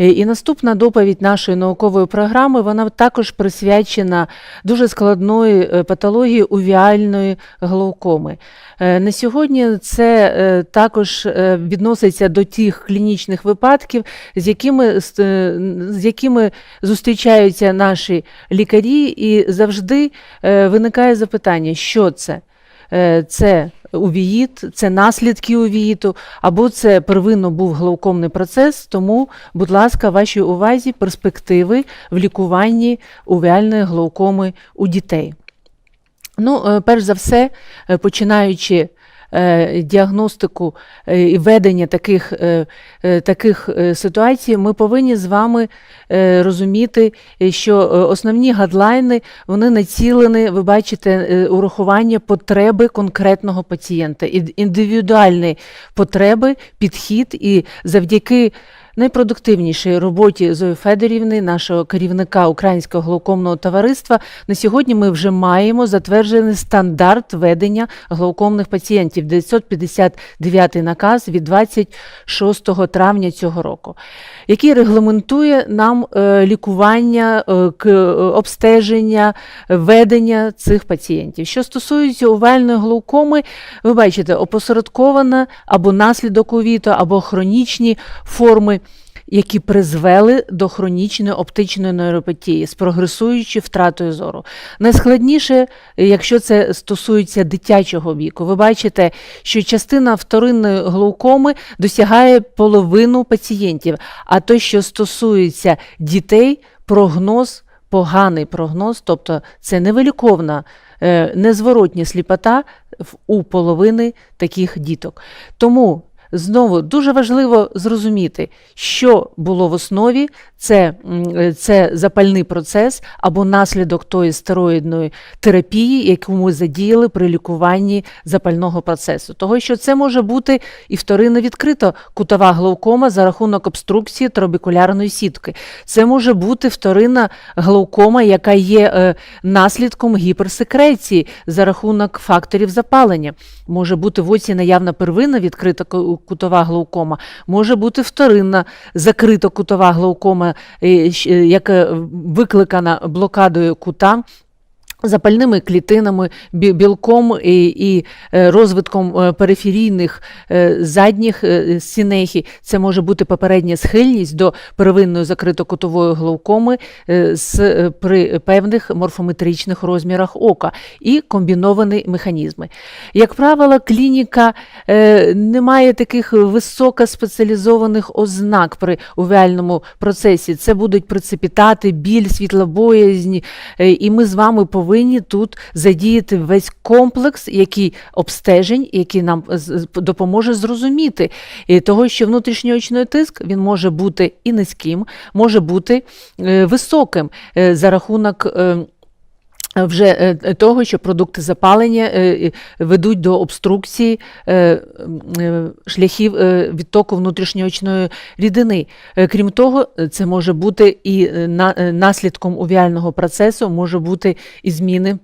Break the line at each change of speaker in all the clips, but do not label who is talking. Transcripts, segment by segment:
Е, І наступна доповідь нашої наукової програми вона також присвячена дуже складної е, патології увіальної глаукоми. Е, На сьогодні це також відноситься до тих клінічних випадків, з якими, з якими зустрічаються наші лікарі, і завжди виникає запитання, що це? Е, Це увіїт, це наслідки увіїту, або це первинно був глаукомний процес. Тому, будь ласка, вашій увазі перспективи в лікуванні увіальної глаукоми у дітей. Ну, е, перш за все, е, починаючи діагностику е, і ведення таких, е, е, таких е, ситуацій, ми повинні з вами е, розуміти, е, що е, основні гадлайни вони націлені, ви бачите, е, урахування потреби конкретного пацієнта, ід- індивідуальні потреби, підхід, і завдяки найпродуктивнішій роботі Зої Федорівни, нашого керівника Українського глаукомного товариства, на сьогодні ми вже маємо затверджений стандарт ведення глаукомних пацієнтів 959 наказ від 26 травня цього року, який регламентує нам е, лікування, е, е, обстеження, ведення цих пацієнтів. Що стосується увальної глаукоми, ви бачите, опосередкована або наслідок увіту, або хронічні форми які призвели до хронічної оптичної нейропатії з прогресуючою втратою зору. Найскладніше, якщо це стосується дитячого віку, ви бачите, що частина вторинної глаукоми досягає половину пацієнтів, а то, що стосується дітей, прогноз. Поганий прогноз, тобто це невиліковна, е, незворотня сліпота у половини таких діток. Тому знову дуже важливо зрозуміти, що було в основі, це, е, це запальний процес або наслідок тої стероїдної терапії, яку ми задіяли при лікуванні запального процесу. Того, що це може бути і вторинно відкрита кутова глаукома за рахунок обструкції трабекулярної сітки. Це може бути вторинна глаукома, яка є е, наслідком гіперсекреції за рахунок факторів запалення. Може бути в оці наявна первинна відкрита кутова глаукома, може бути вторинна закрита кутова глаукома, е, е, яка викликана блокадою кута. Запальними клітинами, білком і, і е, розвитком е, периферійних е, задніх сінехій. Це може бути попередня схильність до первинної закритокутової глаукоми з, при певних морфометричних розмірах ока і комбіновані механізми. Як правило, клініка не має таких високоспеціалізованих ознак при увіальному процесі. Це будуть прецепітати, біль, світлобоязнь, І ми з вами повинні тут задіяти весь комплекс, який обстежень, який нам допоможе зрозуміти і того, що внутрішньоочний тиск він може бути і низьким, може бути е, високим е, за рахунок. Е, вже е, того, що продукти запалення е, е, ведуть до обструкції е, е, шляхів е, відтоку внутрішньоочної рідини. Е, Крім того, е, це може бути і е, на- е, наслідком увіального процесу, може бути і зміни.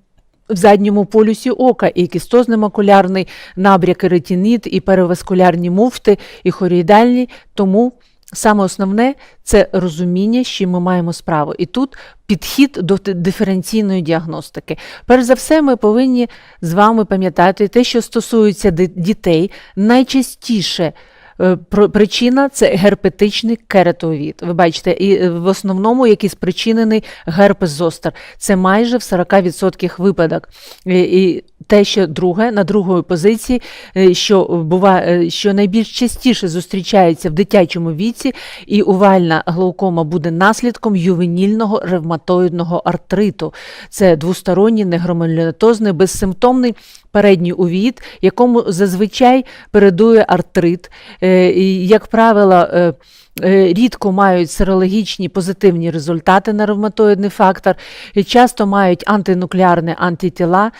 В задньому полюсі ока і кістозно-макулярний набряк, і ретиніт, і переваскулярні муфти, і хоріїдальні. Тому саме основне це розуміння, з чим ми маємо справу. І тут підхід до диференційної діагностики. Перш за все, ми повинні з вами пам'ятати те, що стосується дітей, найчастіше. е, Причина це герпетичний кератовід. Ви бачите, і е, в основному який спричинений герпес зостер. Це майже в 40% випадок. І, те, що друге, на другої позиції, е, що буває, е, що найбільш частіше зустрічається в дитячому віці, і увальна глаукома буде наслідком ювенільного ревматоїдного артриту. Це двосторонній негромелінатозний безсимптомний передній увід, якому зазвичай передує артрит. Е, Як правило, е, е, рідко мають серологічні позитивні результати на ревматоїдний фактор, часто мають антинуклеарні антитіла,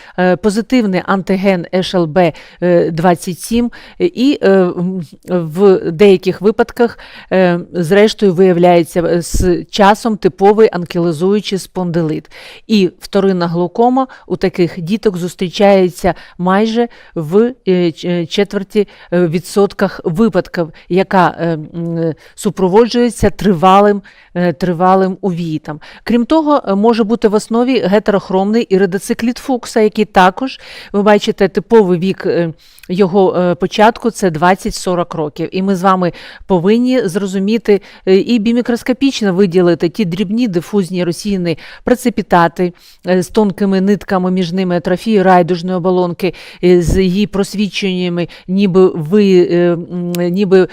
позитивний антиген HLB-27 і е, в деяких випадках, зрештою, виявляється з часом типовий анкілозуючий спондилит. І вторинна глаукома у таких діток зустрічається майже в е, четверті е, відсотках випадків, яка е, супроводжується тривалим, е, тривалим увітом. Крім того, е, може бути в основі гетерохромний іридоцикліт Фукса, який також, ви бачите, типовий вік е, його е, початку це 20-40 років. І ми з вами повинні зрозуміти е, і бімікроскопічно виділити ті дрібні дифузні розсіяні прецепітати е, з тонкими нитками між ними атрофії райдужної оболонки, е, з її просвідченнями, ніби ви е, ніби.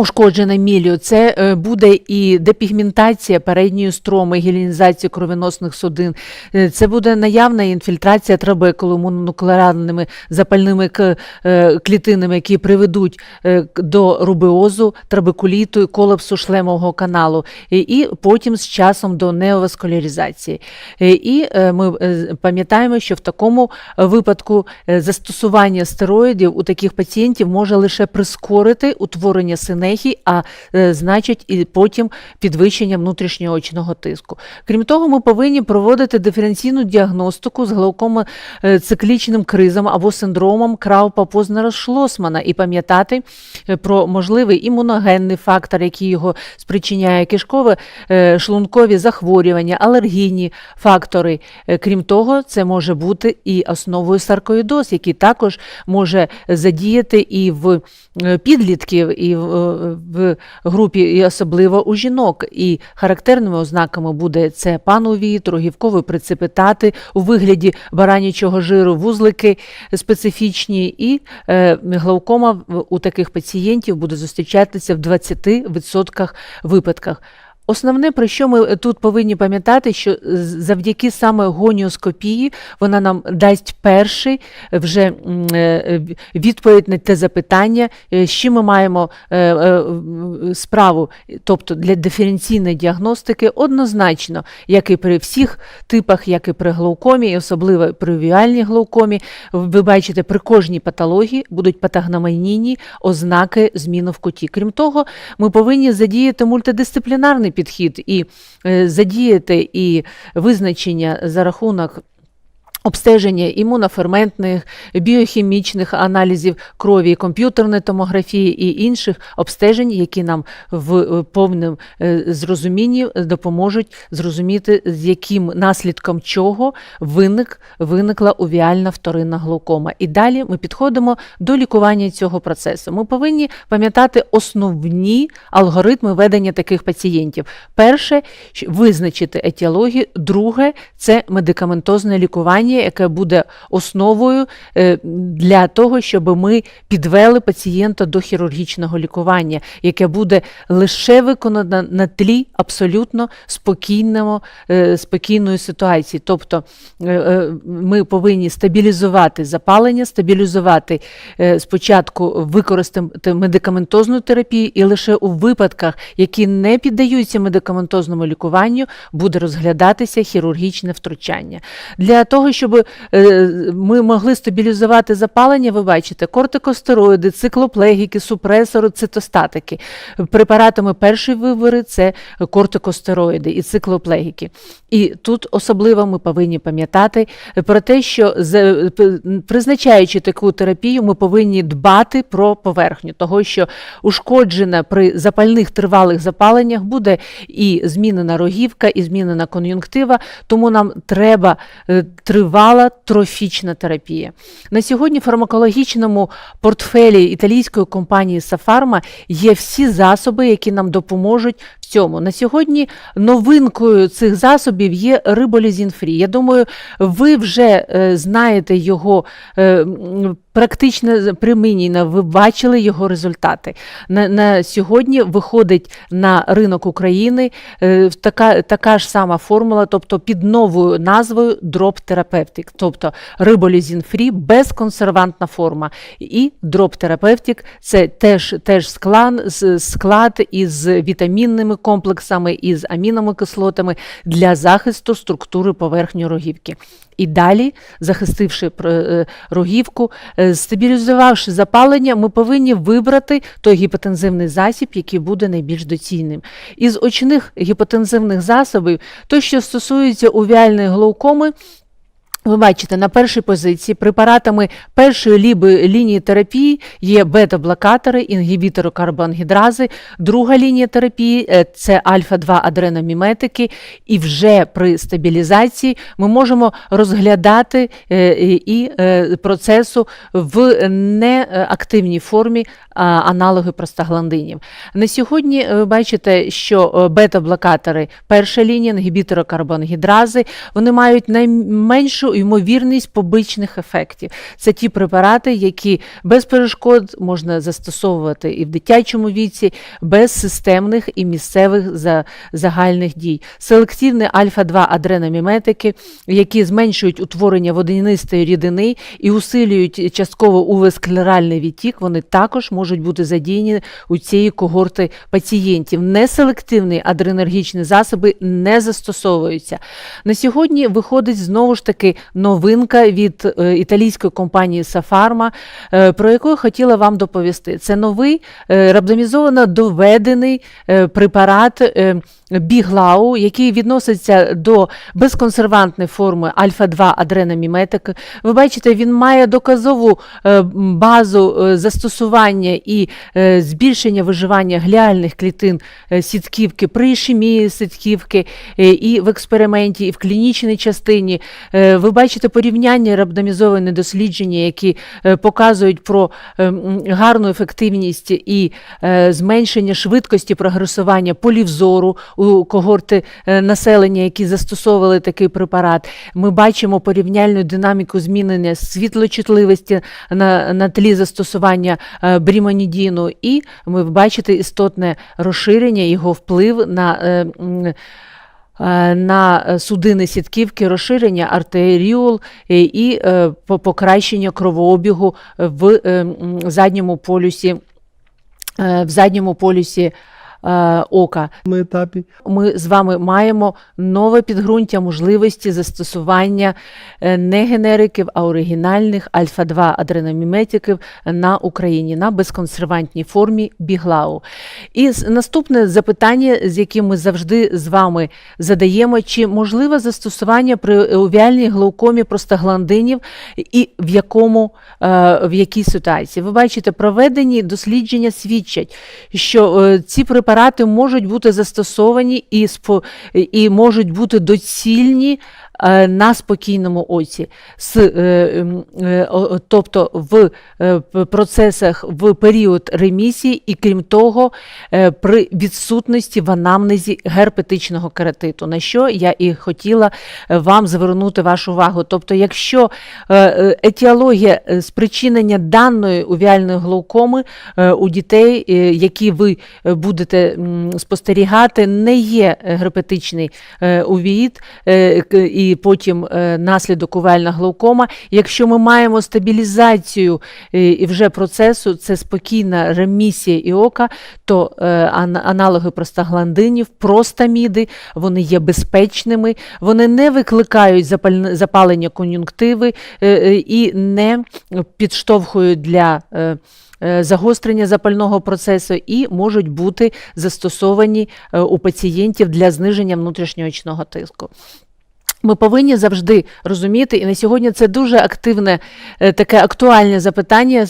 Ушкоджене мілію, це е, буде і депігментація передньої строми, гелінізація кровоносних судин, Е, це буде наявна інфільтрація трабекулу мононуклеарними запальними е, клітинами, які приведуть до рубеозу, трабекуліту колапсу шлемового каналу, і, потім з часом до неоваскуляризації. І ми пам'ятаємо, що в такому випадку застосування стероїдів у таких пацієнтів може лише прискорити утворення синехій, а е, значить і потім підвищення внутрішнього очного тиску. Крім того, ми повинні проводити диференційну діагностику з глаукомо-циклічним кризом або синдромом краупа познера шлосмана і пам'ятати е, про можливий імуногенний фактор, який його спричиняє кишкове е, шлункові захворювання, алергійні фактори. Е, Крім того, це може бути і основою саркоїдоз, який також може задіяти і в е, підлітків, і в, е, в групі, і особливо у жінок. І характерними ознаками буде це панові, торгівкові прецепитати у вигляді баранячого жиру, вузлики специфічні, і е, глаукома у таких пацієнтів буде зустрічатися в 20% випадках. Основне, про що ми тут повинні пам'ятати, що завдяки саме гоніоскопії вона нам дасть перший вже е, відповідь на те запитання, е, з чим ми маємо е, е, справу. Тобто для диференційної діагностики однозначно, як і при всіх типах, як і при глаукомі, і особливо при віальній глаукомі, ви бачите, при кожній патології будуть патогномонійні ознаки зміни в куті. Крім того, ми повинні задіяти мультидисциплінарний підхід і е, задіяти і визначення за рахунок. Обстеження імуноферментних, біохімічних аналізів крові, комп'ютерної томографії і інших обстежень, які нам в е, повному е, зрозумінні допоможуть зрозуміти, з яким наслідком чого виник, виникла увіальна вторинна глаукома. І далі ми підходимо до лікування цього процесу. Ми повинні пам'ятати основні алгоритми ведення таких пацієнтів. Перше визначити етіологію, друге це медикаментозне лікування, яке буде основою е, для того, щоб ми підвели пацієнта до хірургічного лікування, яке буде лише виконано на тлі абсолютно спокійного, е, спокійної ситуації. Тобто е, ми повинні стабілізувати запалення, стабілізувати спочатку використати медикаментозну терапію, і лише у випадках, які не піддаються медикаментозному лікуванню, буде розглядатися хірургічне втручання. Для того, щоб е, ми могли стабілізувати запалення, ви бачите, кортикостероїди, циклоплегіки, супресори, цитостатики. Препаратами першої вибори це кортикостероїди і циклоплегіки. І тут особливо ми повинні пам'ятати про те, що призначаючи таку терапію, ми повинні дбати про поверхню, того що ушкоджена при запальних тривалих запаленнях буде і змінена рогівка, і змінена кон'юнктива, тому нам треба е, тривала трофічна терапія. На сьогодні в фармакологічному портфелі італійської компанії Сафарма є всі засоби, які нам допоможуть цьому. На сьогодні новинкою цих засобів є риболізін-фрі. Я думаю, ви вже е, знаєте його е, м, практично примінійно, ви бачили його результати. На, на сьогодні виходить на ринок України е, така, така ж сама формула, тобто під новою назвою Therapeutic, тобто риболізін-фрі, безконсервантна форма. І Therapeutic – це теж, теж склад, склад із вітамінними комплексами, із амінними кислотами для захисту структури поверхні рогівки. І далі, захистивши е, рогівку, е, стабілізувавши запалення, ми повинні вибрати той гіпотензивний засіб, який буде найбільш доцільним. Із очних гіпотензивних засобів, то, що стосується увіальної глаукоми, Ви бачите, на першій позиції препаратами першої ліби лінії терапії є бета-блокатори, інгібітори карбоангідрази. Друга лінія терапії е, це альфа-2 адреноміметики. І вже при стабілізації ми можемо розглядати е, і е, процесу в неактивній формі аналоги простагландинів. На сьогодні ви бачите, що бета-блокатори перша лінія, інгібітори карбоангідрази, вони мають найменшу ймовірність побічних ефектів. Це ті препарати, які без перешкод можна застосовувати і в дитячому віці, без системних і місцевих за- загальних дій. Селективні альфа-2 адреноміметики, які зменшують утворення водянистої рідини і усилюють частково увесклеральний відтік, вони також можуть бути задіяні у цієї когорти пацієнтів. Неселективні адренергічні засоби не застосовуються. На сьогодні виходить знову ж таки новинка від е, італійської компанії Сафарма, е, про яку я хотіла вам доповісти. Це новий е, рандомізовано доведений препарат Біглау, який відноситься до безконсервантної форми альфа-2 адреноміметики. Ви бачите, він має доказову базу застосування і збільшення виживання гліальних клітин сітківки при ішемії сітківки і в експерименті, і в клінічній частині. Е, Ви бачите порівняння рандомізовані дослідження, які е, показують про е, гарну ефективність і е, зменшення швидкості прогресування полівзору у когорти населення, які застосовували такий препарат. Ми бачимо порівняльну динаміку змінення світлочутливості на, на тлі застосування брімонідіну, і ми бачите істотне розширення, його вплив на. Е, На е, судини сітківки, розширення артеріол е, і по- покращення кровообігу в задньому полюсі, в задньому полюсі е, ока.
цьому етапі.
Ми з вами маємо нове підґрунтя можливості застосування е, не генериків, а оригінальних альфа-2 адреноміметиків на Україні на безконсервантній формі біглау. І наступне запитання, з яким ми завжди з вами задаємо, чи можливе застосування при увіальній глаукомі простагландинів і в якому е, в якій ситуації? Ви бачите, проведені дослідження свідчать, що е, ці препарати можуть бути застосовані і, і можуть бути доцільні на спокійному оці, е, е, тобто в е, процесах в період ремісії, і крім того, е, при відсутності в анамнезі герпетичного кератиту, на що я і хотіла е, вам звернути вашу увагу. Тобто, якщо е, е, етіологія е, спричинення даної увіальної глаукоми е, у дітей, е, які ви е, будете спостерігати, не є е, герпетичний е, увіїд е, к- і потім е, наслідок увіальна глаукома. Якщо ми маємо стабілізацію е, і вже процесу, це спокійна ремісія і ока, то е, ан- аналоги простагландинів, простаміди, вони є безпечними, вони не викликають запалення кон'юнктиви і не підштовхують для загострення запального процесу і можуть бути застосовані у пацієнтів для зниження внутрішньоочного тиску. Ми повинні завжди розуміти, і на сьогодні це дуже активне, е, таке актуальне запитання.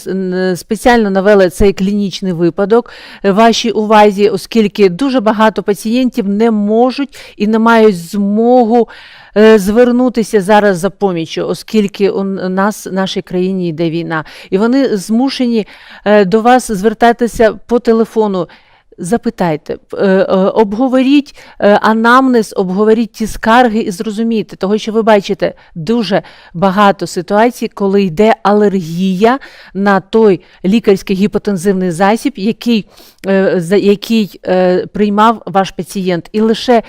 Спеціально навели цей клінічний випадок е, вашій увазі, оскільки дуже багато пацієнтів не можуть і не мають змогу е, звернутися зараз за поміччю, оскільки у нас в нашій країні йде війна, і вони змушені до вас звертатися по телефону. Запитайте, е, е, обговоріть е, анамнез, обговоріть ті скарги і зрозумійте, того, що ви бачите дуже багато ситуацій, коли йде алергія на той лікарський гіпотензивний засіб, який, який приймав ваш пацієнт. І лише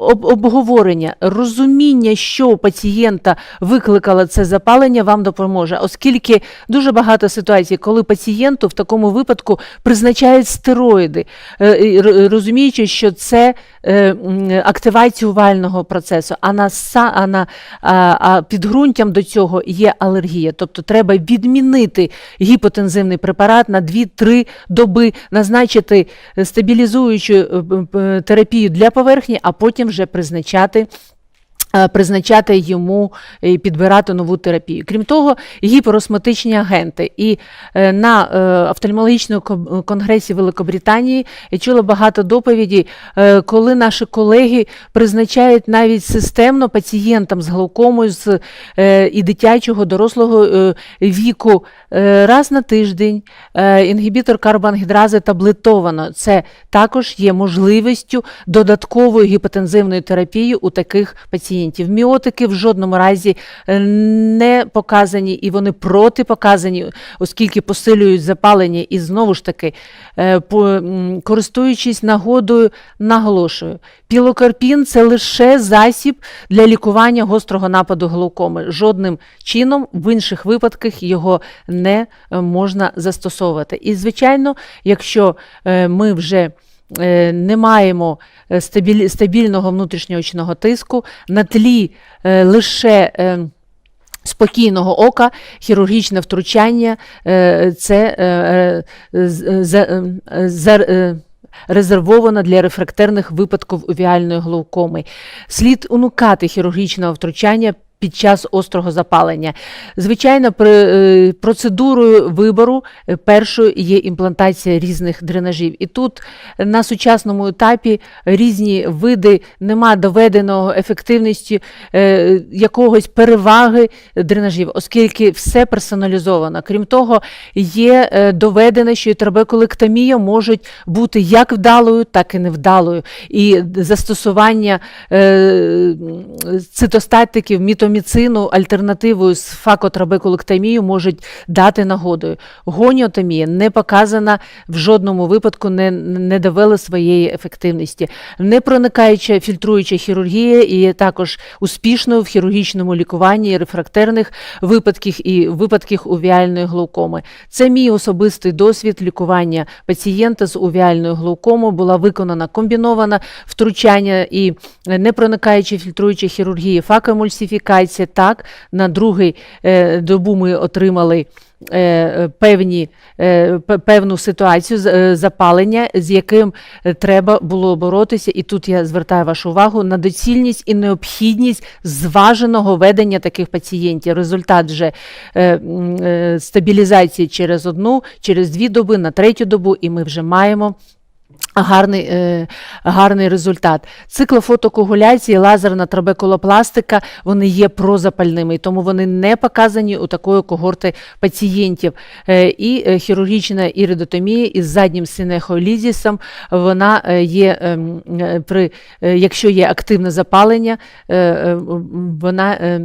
обговорення, розуміння, що у пацієнта викликало це запалення, вам допоможе, оскільки дуже багато ситуацій, коли пацієнту в такому випадку призначають стероїди, е, розуміючи, що це е, м, активація увального процесу, а на а на а, підґрунтям до цього є алергія. Тобто треба відмінити гіпотензивний препарат на 2-3 доби, назначити стабілізуючу е, терапію для поверхні, а потім вже призначати Призначати йому і підбирати нову терапію. Крім того, гіперосмотичні агенти. І е, на е, офтальмологічному конгресі Великобританії я чула багато доповідей, е, коли наші колеги призначають навіть системно пацієнтам з глаукомою з е, і дитячого, дорослого е, віку е, раз на тиждень е, інгібітор карбоангідрази таблетовано. Це також є можливістю додаткової гіпотензивної терапії у таких пацієнтів. Міотики в жодному разі е, не показані і вони протипоказані, оскільки посилюють запалення. І знову ж таки, е, користуючись нагодою, наголошую, пілокарпін це лише засіб для лікування гострого нападу глаукоми. Жодним чином в інших випадках його не е, можна застосовувати. І, звичайно, якщо ми вже не маємо е, стабіль- стабільного внутрішньоочного тиску на тлі е, лише е, спокійного ока, хірургічне втручання е, це е, е, е, е, резервовано для рефрактерних випадків увіальної глаукоми. Слід уникати хірургічного втручання під час острого запалення. Звичайно, при, е, процедурою вибору е, першою є імплантація різних дренажів. І тут на сучасному етапі різні види нема доведеного ефективності е, якогось переваги дренажів, оскільки все персоналізовано. Крім того, є е, доведено, що і трабекулектомія можуть бути як вдалою, так і невдалою. І застосування е, м, цитостатиків, альтернативою з факотрабекулектомією можуть дати нагодою. Гоніотомія не показана в жодному випадку, не, не довела своєї ефективності. Не проникаюча фільтруюча хірургія і також успішною в хірургічному лікуванні рефрактерних випадків і випадків увіальної глаукоми. Це мій особистий досвід лікування пацієнта з увіальною глаукомою. Була виконана комбінована втручання і не проникаюча фільтруюча хірургія, факоемульсифікація. Так, на другий е, добу ми отримали. е, Певні, е, певну ситуацію запалення, з яким треба було боротися, і тут я звертаю вашу увагу на доцільність і необхідність зваженого ведення таких пацієнтів. Результат вже стабілізації через одну, через дві доби, на третю добу, і ми вже маємо. Гарний, е, гарний результат. Циклофотокоагуляції, лазерна трабекулопластика, вони є прозапальними, тому вони не показані у такої когорти пацієнтів. Е, і е, хірургічна іридотомія із заднім синехолізісом, вона е, є, ем, е, при, е, якщо є активне запалення, е, е, вона е,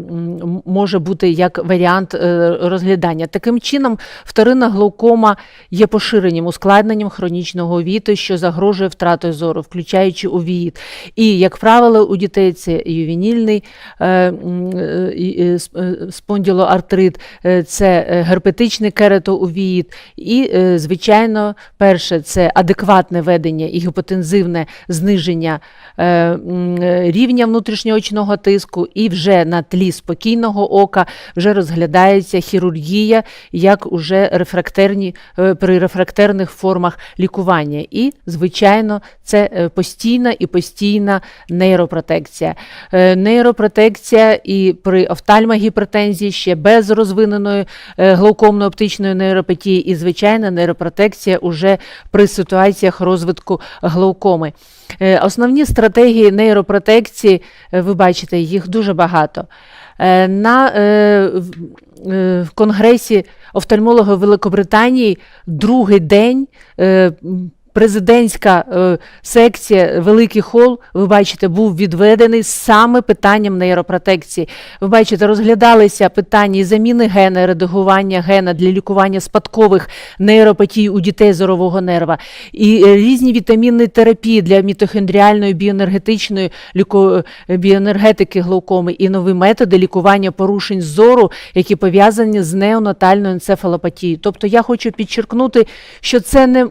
може бути як варіант е, розглядання. Таким чином, вторинна глаукома є поширенням ускладненням хронічного віту, що загрожує втратою зору, включаючи увіїд. І, як правило, у дітей це ювенільний спонділоартрит, е, е, е, спондилоартрит, е, це герпетичний кератоувіїд. І, звичайно, перше це адекватне ведення і гіпотензивне зниження рівня внутрішньоочного тиску, і вже на тлі спокійного ока вже розглядається хірургія як уже рефрактерні е, при рефрактерних формах лікування. І, звичайно, це е, постійна і постійна нейропротекція. Е, Нейропротекція і при офтальмогіпертензії ще без розвиненої е, глаукомно-оптичної нейропатії, і звичайна нейропротекція уже при ситуаціях розвитку глаукоми. Е, Основні стратегії нейропротекції, е, ви бачите, їх дуже багато. Е, На в- Конгресі офтальмологів Великобританії другий день президентська е, секція, великий хол, ви бачите, був відведений саме питанням нейропротекції. Ви бачите, розглядалися питання і заміни гена, і редагування гена для лікування спадкових нейропатій у дітей зорового нерва, і е, різні вітамінні терапії для мітохондріальної біоенергетичної ліко... е, біоенергетики глаукоми і нові методи лікування порушень зору, які пов'язані з неонатальною енцефалопатією. Тобто я хочу підчеркнути, що це не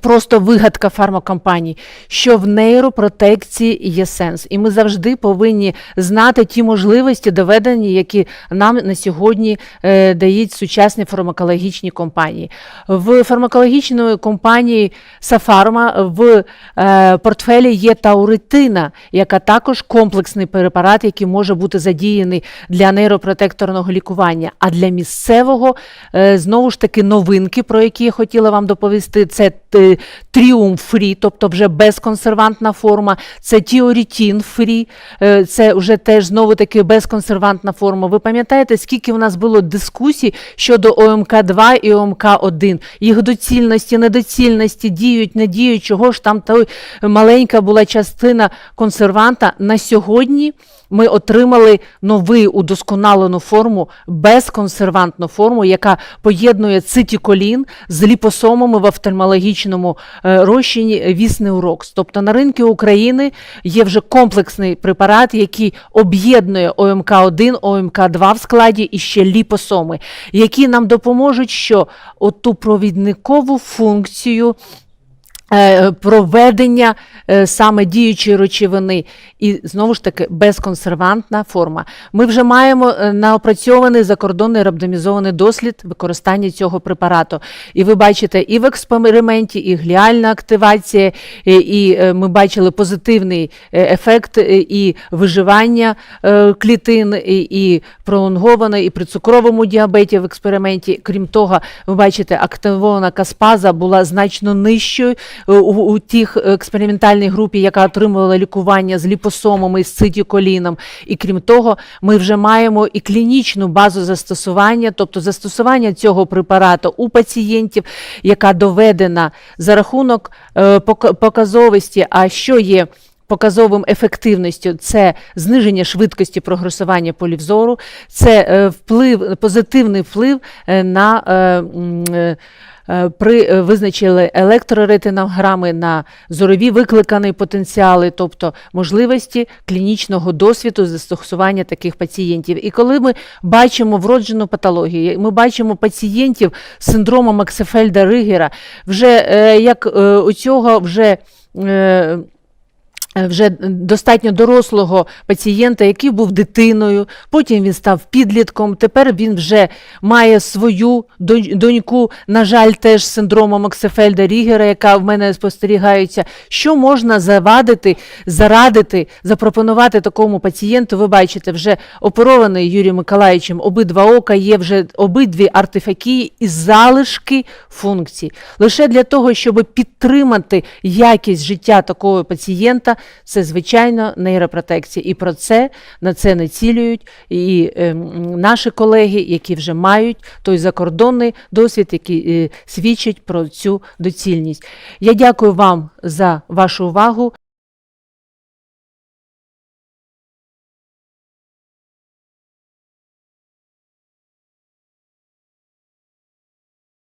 Просто вигадка фармакомпаній, що в нейропротекції є сенс, і ми завжди повинні знати ті можливості доведені, які нам на сьогодні е, дають сучасні фармакологічні компанії. В фармакологічної компанії Сафарма в е, портфелі є тауритина, яка також комплексний препарат, який може бути задіяний для нейропротекторного лікування. А для місцевого е, знову ж таки новинки, про які я хотіла вам доповісти, це е, Тріум Фрі, тобто вже безконсервантна форма, це Тіорітін Фрі, е, це вже теж знову таки безконсервантна форма. Ви пам'ятаєте, скільки в нас було дискусій щодо ОМК-2 і ОМК-1, їх доцільності, недоцільності, діють, не діють, чого ж там той маленька була частина консерванта. На сьогодні ми отримали нову удосконалену форму, безконсервантну форму, яка поєднує цитіколін з ліпосомами в офтальмологічному е, розчині Віснеурокс. Тобто на ринку України є вже комплексний препарат, який об'єднує ОМК-1, ОМК-2 в складі і ще ліпосоми, які нам допоможуть, що оту провідникову функцію проведення е, саме діючої речовини і знову ж таки безконсервантна форма. Ми вже маємо е, наопрацьований закордонний рандомізований дослід використання цього препарату. І ви бачите і в експерименті, і гліальна активація, і, е, ми бачили позитивний е, ефект е, і виживання е, клітин, і, пролонговане, і при цукровому діабеті в експерименті. Крім того, ви бачите, активована каспаза була значно нижчою е, у, у тих експериментальній групі, яка отримувала лікування з ліпосомами і з цитіколіном. І крім того, ми вже маємо і клінічну базу застосування, тобто застосування цього препарату у пацієнтів, яка доведена за рахунок е, показовості. А що є? Показовим ефективністю це зниження швидкості прогресування полівзору, це е, вплив, позитивний вплив е, на е, при визначили електроретинограми на зорові викликані потенціали, тобто можливості клінічного досвіду застосування таких пацієнтів. І коли ми бачимо вроджену патологію, ми бачимо пацієнтів з синдромом Аксефельда Ригера, вже як у цього вже. Е, вже достатньо дорослого пацієнта, який був дитиною, потім він став підлітком, тепер він вже має свою донь- доньку, на жаль, теж з синдромом Оксефельда Рігера, яка в мене спостерігається. Що можна завадити, зарадити, запропонувати такому пацієнту? Ви бачите, вже оперований Юрієм Миколаївичем обидва ока, є вже обидві артефакії і залишки функцій. Лише для того, щоб підтримати якість життя такого пацієнта, це звичайно нейропротекція. І про це на це націлюють і е, наші колеги, які вже мають той закордонний досвід, який е, свідчить про цю доцільність. Я дякую вам за вашу увагу.